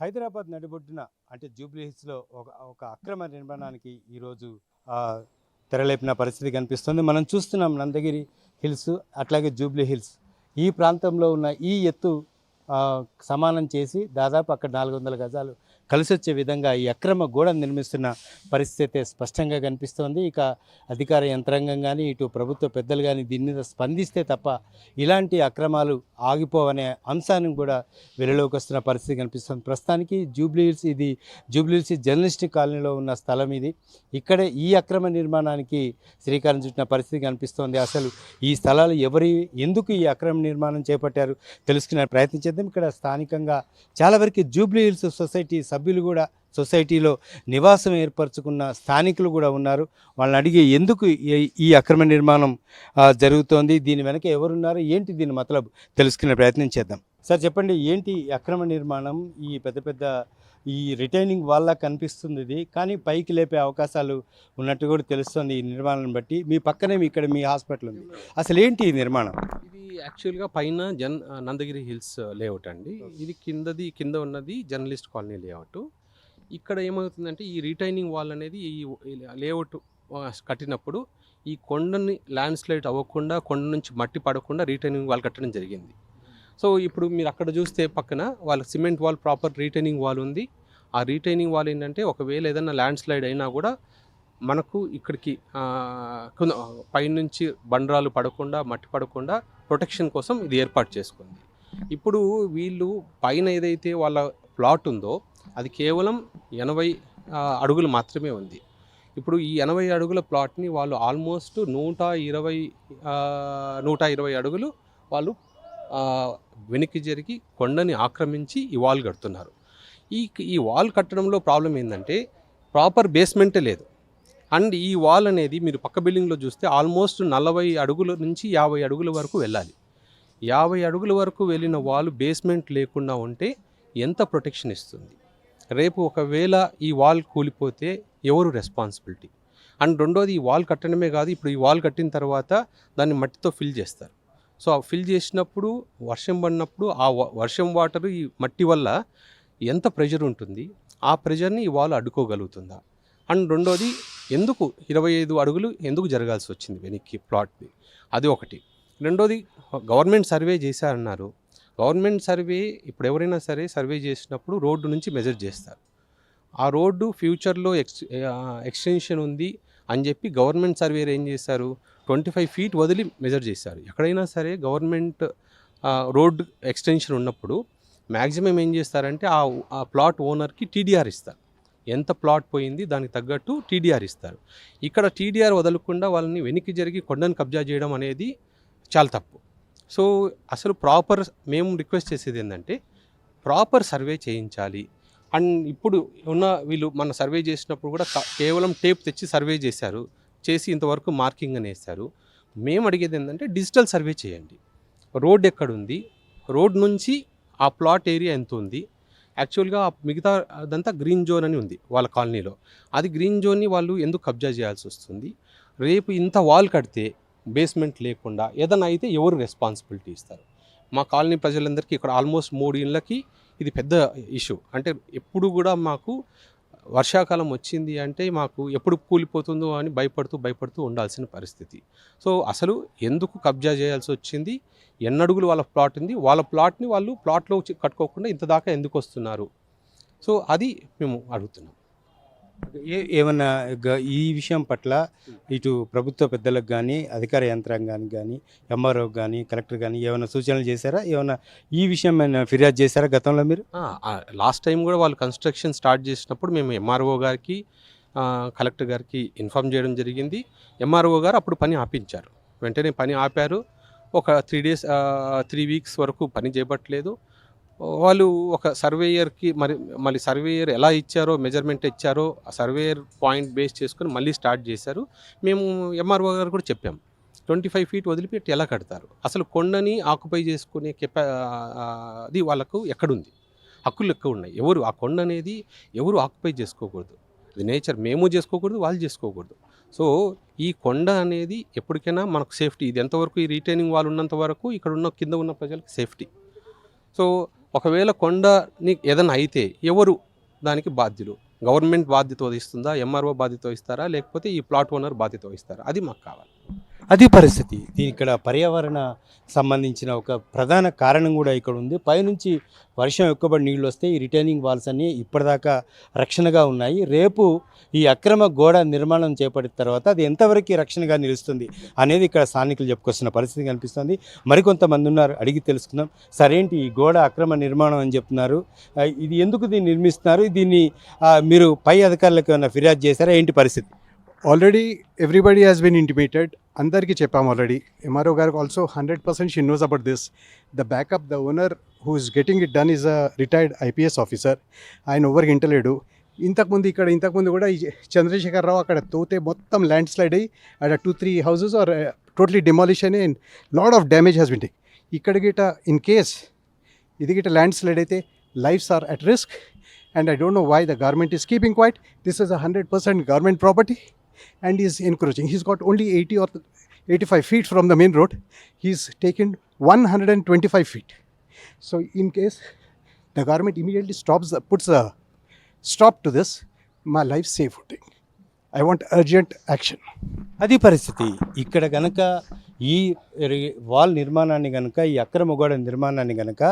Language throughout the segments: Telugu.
హైదరాబాద్ నడిబొడ్డున అంటే జూబ్లీ హిల్స్లో ఒక ఒక అక్రమ నిర్మాణానికి ఈరోజు తెరలేపిన పరిస్థితి కనిపిస్తుంది. మనం చూస్తున్నాం నందగిరి హిల్స్ అట్లాగే జూబ్లీ హిల్స్. ఈ ప్రాంతంలో ఉన్న ఈ ఎత్తు సమానం చేసి దాదాపు అక్కడ నాలుగు వందల గజాలు కలిసి వచ్చే విధంగా ఈ అక్రమ గోడ నిర్మిస్తున్న పరిస్థితి స్పష్టంగా కనిపిస్తోంది. ఇక అధికార యంత్రాంగం కానీ ఇటు ప్రభుత్వ పెద్దలు కానీ దీని మీద స్పందిస్తే తప్ప ఇలాంటి అక్రమాలు ఆగిపోవనే అంశాన్ని కూడా వెలుగులోకి వస్తున్న పరిస్థితి కనిపిస్తుంది. ప్రస్తుతానికి జూబ్లీహిల్స్ ఇది జూబ్లీహిల్స్ జర్నలిస్టిక్ కాలనీలో ఉన్న స్థలం ఇది. ఇక్కడే ఈ అక్రమ నిర్మాణానికి శ్రీకారం చుట్టిన పరిస్థితి కనిపిస్తోంది. అసలు ఈ స్థలాలు ఎవరి ఎందుకు ఈ అక్రమ నిర్మాణం చేపట్టారు తెలుసుకునే ప్రయత్నించేద్దాం చేద్దాం ఇక్కడ స్థానికంగా చాలా వరకు జూబ్లీ హిల్స్ సొసైటీ సభ్యులు కూడా సొసైటీలో నివాసం ఏర్పరచుకున్న స్థానికులు కూడా ఉన్నారు. వాళ్ళని అడిగి ఎందుకు ఈ- ఈ అక్రమ నిర్మాణం జరుగుతోంది? దీని వెనక ఎవరున్నారు? ఏంటి దీని మతలబు? తెలుసుకునే ప్రయత్నం చేద్దాం. సార్ చెప్పండి ఏంటి ఈ అక్రమ నిర్మాణం? ఈ పెద్ద పెద్ద ఈ రిటైనింగ్ వాళ్ళ కనిపిస్తుంది ఇది కానీ పైకి లేపే అవకాశాలు ఉన్నట్టు కూడా తెలుస్తుంది ఈ నిర్మాణాన్ని బట్టి. మీ పక్కనే ఇక్కడ మీ హాస్పిటల్ ఉంది. అసలు ఏంటి ఈ నిర్మాణం? యాక్చువల్గా పైన జన్ నందగిరి హిల్స్ లేఅవుట్ అండి. ఇది కిందది కింద ఉన్నది జర్నలిస్ట్ కాలనీ లేఅవుట్. ఇక్కడ ఏమవుతుందంటే ఈ రిటైనింగ్ వాల్ అనేది ఈ లేఅవుట్ కట్టినప్పుడు ఈ కొండని ల్యాండ్ స్లైడ్ అవ్వకుండా కొండ నుంచి మట్టి పడకుండా రిటైనింగ్ వాల్ కట్టడం జరిగింది. సో ఇప్పుడు మీరు అక్కడ చూస్తే పక్కన వాళ్ళ cement wall proper retaining wall ఉంది. ఆ రిటైనింగ్ వాల్ ఏంటంటే ఒకవేళ ఏదైనా ల్యాండ్ స్లైడ్ అయినా కూడా మనకు ఇక్కడికి కొంత పైనుంచి బండరాలు పడకుండా మట్టి పడకుండా ప్రొటెక్షన్ కోసం ఇది ఏర్పాటు చేసుకుంది. ఇప్పుడు వీళ్ళు పైన ఏదైతే వాళ్ళ ప్లాట్ ఉందో అది కేవలం ఎనభై అడుగులు మాత్రమే ఉంది. ఇప్పుడు ఈ ఎనభై అడుగుల ప్లాట్ని వాళ్ళు ఆల్మోస్ట్ నూట ఇరవై నూట ఇరవై అడుగులు వాళ్ళు వెనక్కి జరిగి కొండని ఆక్రమించి ఈ వాల్ కడుతున్నారు. ఈ ఈ వాల్ కట్టడంలో ప్రాబ్లం ఏంటంటే ప్రాపర్ బేస్మెంటే లేదు. అండ్ ఈ వాల్ అనేది మీరు పక్క బిల్డింగ్లో చూస్తే ఆల్మోస్ట్ నలభై అడుగుల నుంచి యాభై అడుగుల వరకు వెళ్ళాలి. యాభై అడుగుల వరకు వెళ్ళిన వాల్ బేస్మెంట్ లేకుండా ఉంటే ఎంత ప్రొటెక్షన్ ఇస్తుంది? రేపు ఒకవేళ ఈ వాల్ కూలిపోతే ఎవరు రెస్పాన్సిబిలిటీ? అండ్ రెండోది ఈ వాల్ కట్టడమే కాదు ఇప్పుడు ఈ వాల్ కట్టిన తర్వాత దాన్ని మట్టితో ఫిల్ చేస్తారు. సో ఆ ఫిల్ చేసినప్పుడు వర్షం పడినప్పుడు ఆ వర్షం వాటర్ ఈ మట్టి వల్ల ఎంత ప్రెషర్ ఉంటుంది? ఆ ప్రెషర్ని ఈ వాల్ అడ్డుకోగలుగుతుందా? అండ్ రెండోది ఎందుకు ఇరవై ఐదు అడుగులు ఎందుకు జరగాల్సి వచ్చింది వెనక్కి ప్లాట్ది అది ఒకటి. రెండోది గవర్నమెంట్ సర్వే చేశారన్నారు. గవర్నమెంట్ సర్వే ఇప్పుడు ఎవరైనా సరే సర్వే చేసినప్పుడు రోడ్డు నుంచి మెజర్ చేస్తారు. ఆ రోడ్డు ఫ్యూచర్లో ఎక్స్ ఎక్స్టెన్షన్ ఉంది అని చెప్పి గవర్నమెంట్ సర్వేర్ ఏం చేశారు? ట్వంటీ ఫైవ్ ఫీట్ వదిలి మెజర్ చేశారు. ఎక్కడైనా సరే గవర్నమెంట్ రోడ్ ఎక్స్టెన్షన్ ఉన్నప్పుడు మ్యాక్సిమం ఏం చేస్తారంటే ఆ ఆ ప్లాట్ ఓనర్కి టీడీఆర్ ఇస్తారు. ఎంత ప్లాట్ పోయింది దానికి తగ్గట్టు టీడీఆర్ ఇస్తారు. ఇక్కడ టీడీఆర్ వదలకుండా వాళ్ళని వెనక్కి జరిగి కొండను కబ్జా చేయడం అనేది చాలా తప్పు. సో అసలు ప్రాపర్ మేము రిక్వెస్ట్ చేసేది ఏంటంటే ప్రాపర్ సర్వే చేయించాలి. అండ్ ఇప్పుడు ఉన్న వీళ్ళు మన సర్వే చేసినప్పుడు కూడా కేవలం టేప్ తెచ్చి సర్వే చేశారు చేసి ఇంతవరకు మార్కింగ్ అనేస్తారు. మేము అడిగేది ఏంటంటే డిజిటల్ సర్వే చేయండి. రోడ్ ఎక్కడుంది? రోడ్ నుంచి ఆ ప్లాట్ ఏరియా ఎంత ఉంది? యాక్చువల్గా మిగతా అదంతా గ్రీన్ జోన్ అని ఉంది వాళ్ళ కాలనీలో. అది గ్రీన్ జోన్ని వాళ్ళు ఎందుకు కబ్జా చేయాల్సి వస్తుంది? రేపు ఇంత వాల్ కడితే బేస్మెంట్ లేకుండా ఏదైనా అయితే ఎవరు రెస్పాన్సిబిలిటీ ఇస్తారు? మా కాలనీ ప్రజలందరికీ ఇక్కడ ఆల్మోస్ట్ మూడు ఇళ్ళకి ఇది పెద్ద ఇష్యూ. అంటే ఎప్పుడు కూడా మాకు వర్షాకాలం వచ్చింది అంటే మాకు ఎప్పుడు కూలిపోతుందో అని భయపడుతూ భయపడుతూ ఉండాల్సిన పరిస్థితి. సో అసలు ఎందుకు కబ్జా చేయాల్సి వచ్చింది? ఎన్నడుగులు వాళ్ళ ప్లాట్ ఉంది. వాళ్ళ ప్లాట్ని వాళ్ళు ప్లాట్లో కట్టుకోకుండా ఇంత దాకా ఎందుకు వస్తున్నారు? సో అది మేము అడుగుతున్నాం. ఏమన్నా గ- ఈ విషయం పట్ల ఇటు ప్రభుత్వ పెద్దలకు కానీ అధికార యంత్రాంగానికి కానీ ఎంఆర్ఓ కానీ కలెక్టర్ కానీ ఏమైనా సూచనలు చేశారా? ఏమైనా ఈ విషయం ఏమైనా ఫిర్యాదు చేశారా గతంలో మీరు? లాస్ట్ టైం కూడా వాళ్ళు కన్స్ట్రక్షన్ స్టార్ట్ చేసినప్పుడు మేము ఎంఆర్ఓ గారికి కలెక్టర్ గారికి ఇన్ఫామ్ చేయడం జరిగింది. ఎంఆర్ఓ గారు అప్పుడు పని ఆపించారు. వెంటనే పని ఆపారు. ఒక త్రీ డేస్ త్రీ వీక్స్ వరకు పని చేపట్టలేదు. వాళ్ళు ఒక సర్వేయర్కి మరి మళ్ళీ సర్వేయర్ ఎలా ఇచ్చారో మెజర్మెంట్ ఇచ్చారో ఆ సర్వేయర్ పాయింట్ బేస్ చేసుకొని మళ్ళీ స్టార్ట్ చేశారు. మేము ఎంఆర్ఓ గారు కూడా చెప్పాం. ట్వంటీ ఫైవ్ ఫీట్ వదిలిపెట్టి ఎలా కడతారు? అసలు కొండని ఆక్యుపై చేసుకునే కెపా అది వాళ్ళకు ఎక్కడుంది? హక్కులు ఎక్కువ ఉన్నాయి. ఎవరు ఆ కొండ అనేది ఎవరు ఆక్యుపై చేసుకోకూడదు? అది నేచర్ మేము చేసుకోకూడదు వాళ్ళు చేసుకోకూడదు. సో ఈ కొండ అనేది ఎప్పటికైనా మనకు సేఫ్టీ ఇది ఎంతవరకు ఈ రీటైనింగ్ వాళ్ళు ఉన్నంత వరకు ఇక్కడ ఉన్న కింద ఉన్న ప్రజలకు సేఫ్టీ సో ఒకవేళ కొండని ఏదైనా అయితే ఎవరు దానికి బాధ్యులు? గవర్నమెంట్ బాధ్యత వహిస్తుందా? ఎంఆర్ఓ బాధ్యత వహిస్తారా? లేకపోతే ఈ ప్లాట్ ఓనర్ బాధ్యత వహిస్తారా? అది మాకు కావాలి. అది పరిస్థితి. దీని ఇక్కడ పర్యావరణ సంబంధించిన ఒక ప్రధాన కారణం కూడా ఇక్కడ ఉంది. పైనుంచి వర్షం ఎక్కువబడి నీళ్ళు వస్తే ఈ రిటైనింగ్ వాల్స్ అన్ని ఇప్పటిదాకా రక్షణగా ఉన్నాయి. రేపు ఈ అక్రమ గోడ నిర్మాణం చేపట్టిన తర్వాత అది ఎంతవరకు రక్షణగా నిలుస్తుంది అనేది ఇక్కడ స్థానికులు చెప్పుకొస్తున్న పరిస్థితి కనిపిస్తుంది. మరికొంతమంది ఉన్నారు అడిగి తెలుసుకుందాం. సరేంటి ఈ గోడ అక్రమ నిర్మాణం అని చెప్తున్నారు. ఇది ఎందుకు దీన్ని నిర్మిస్తున్నారు? దీన్ని మీరు పై అధికారులకు ఏమైనా ఫిర్యాదు చేశారా? ఏంటి పరిస్థితి? Already everybody has been intimated అందరికీ చెప్పాం ఆల్రెడీ ఎంఆర్ఓ గారికి also hundred percent she knows about this the backup the owner who is getting it done is a retired IPS officer ఆయన ఎవరికి ఇంటలేడు. ఇంతకుముందు ఇక్కడ ఇంతకుముందు కూడా ఈ చంద్రశేఖరరావు అక్కడ తోతే మొత్తం ల్యాండ్ స్లైడ్ అయ్యి అక్కడ two three houses are totally demolition and lot of damage has been take ఇక్కడ గిట ఇన్ కేస్ ఇది గిట ల్యాండ్ స్లైడ్ అయితే lives are at risk and I don't know why the government is keeping quiet this is a hundred percent government property and is encroaching. He's got only 80 or 85 feet from the main road. He's taken 125 feet. So, in case the government immediately stops, the, puts a stop to this, my life safe. I want urgent action. అది పరిస్థితి ఇక్కడ గనక ఈ వాల్ నిర్మాణాన్ని కనుక ఈ అక్రమ గోడ నిర్మాణాన్ని కనుక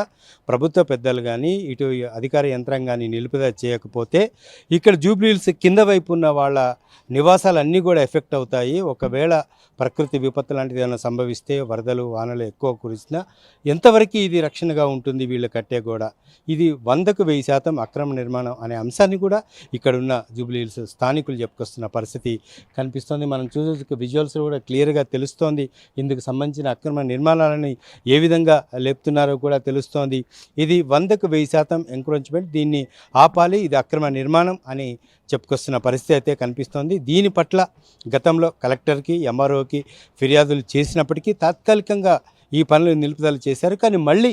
ప్రభుత్వ పెద్దలు కానీ ఇటు అధికార యంత్రాంగాన్ని నిలుపుదల చేయకపోతే ఇక్కడ జూబ్లీహిల్స్ కింద వైపు ఉన్న వాళ్ళ నివాసాలన్నీ కూడా ఎఫెక్ట్ అవుతాయి. ఒకవేళ ప్రకృతి విపత్తు లాంటిది ఏమైనా సంభవిస్తే వరదలు వానలు ఎక్కువ కురిసినా ఎంతవరకు ఇది రక్షణగా ఉంటుంది వీళ్ళు కట్టే గోడ? ఇది వందకు వెయ్యి శాతం అక్రమ నిర్మాణం అనే అంశాన్ని కూడా ఇక్కడున్న జూబ్లీహిల్స్ స్థానికులు చెప్పుకొస్తున్న పరిస్థితి కనిపిస్తోంది. మనం చూసే విజువల్స్ కూడా క్లియర్గా తెలుస్తోంది. ఇందుకు సంబంధించిన అక్రమ నిర్మాణాలని ఏ విధంగా లేపుతున్నారో కూడా తెలుస్తోంది. ఇది వందకు వెయ్యి శాతం ఎంక్రోచ్మెంట్ దీన్ని ఆపాలి ఇది అక్రమ నిర్మాణం అని చెప్పుకొస్తున్న పరిస్థితి అయితే కనిపిస్తోంది. దీని పట్ల గతంలో కలెక్టర్కి ఎంఆర్ఓకి ఫిర్యాదులు చేసినప్పటికీ తాత్కాలికంగా ఈ పనులు నిలుపుదల చేశారు. కానీ మళ్ళీ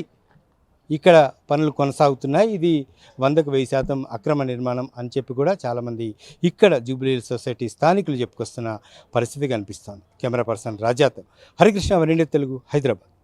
ఇక్కడ పనులు కొనసాగుతున్నాయి. ఇది వందకు వెయ్యి శాతం అక్రమ నిర్మాణం అని చెప్పి కూడా చాలామంది ఇక్కడ జూబ్లీ సొసైటీ స్థానికులు చెప్పుకొస్తున్న పరిస్థితి కనిపిస్తోంది. కెమెరా పర్సన్ రాజాతో. హరికృష్ణ వరిండి తెలుగు హైదరాబాద్.